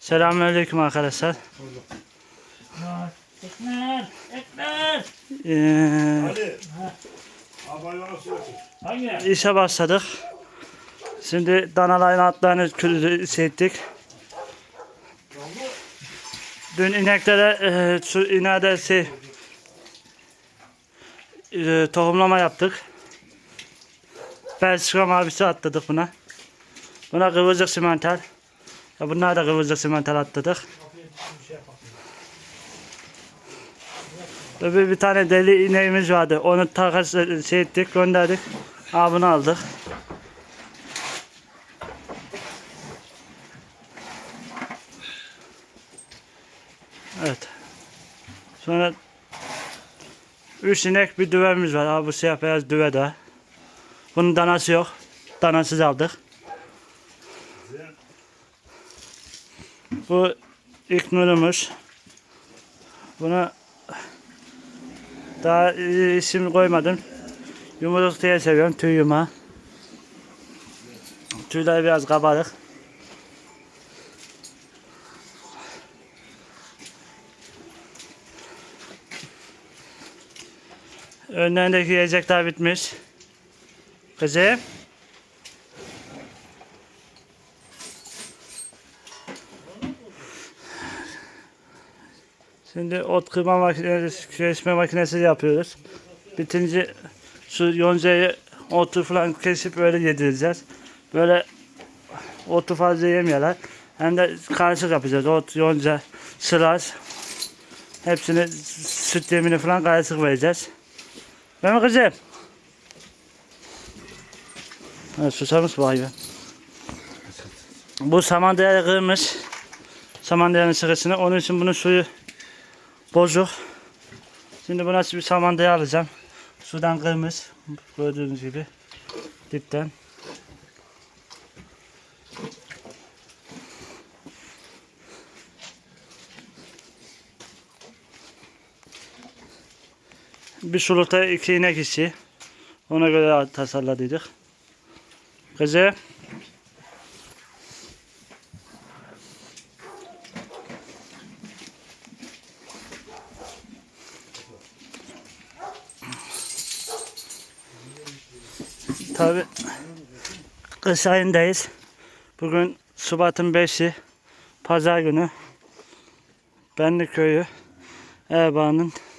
Selamünaleyküm arkadaşlar. Ekmek, ekmek. Ee? Hangi? işe başladık. Şimdi danaların atlarını kü- ettik. Dün ineklere e, şu inade şey e, tohumlama yaptık. Belçika mavisi atladık buna. Buna kıvırcık simental. Ya bunlar da kıvırcık simental atladık. Ve bir, tane deli ineğimiz vardı. Onu takas şey ettik, gönderdik. Aa bunu aldık. Evet. Sonra üç inek bir düvemiz var. Aa, bu siyah beyaz düve de. Bunun danası yok. Danasız aldık. Bu ilk nurumuz. Buna daha isim koymadım. Yumurluk diye seviyorum. Tüy yumağı. Tüyleri biraz kabarık. Önlerindeki yiyecekler bitmiş. Kızım. Şimdi ot kırma makinesi, kesme makinesi yapıyoruz. Bitince şu yoncayı otu falan kesip böyle yedireceğiz. Böyle otu fazla yemiyorlar. Hem de karışık yapacağız. Ot, yonca, sıraz. Hepsini süt yemini falan karışık vereceğiz. Mi kızım? Evet, susamış bu hayvan. Bu samandağ kırmış. Samandağın sırasını. Onun için bunun suyu bozuk. Şimdi buna bir samandağ alacağım. Sudan kırmış. Gördüğünüz gibi. Dipten. Bir sulukta iki inek işi. Ona göre tasarladıydık. Kızı. Tabi kış ayındayız. Bugün Şubat'ın 5'i Pazar günü Benli köyü Erbaa'nın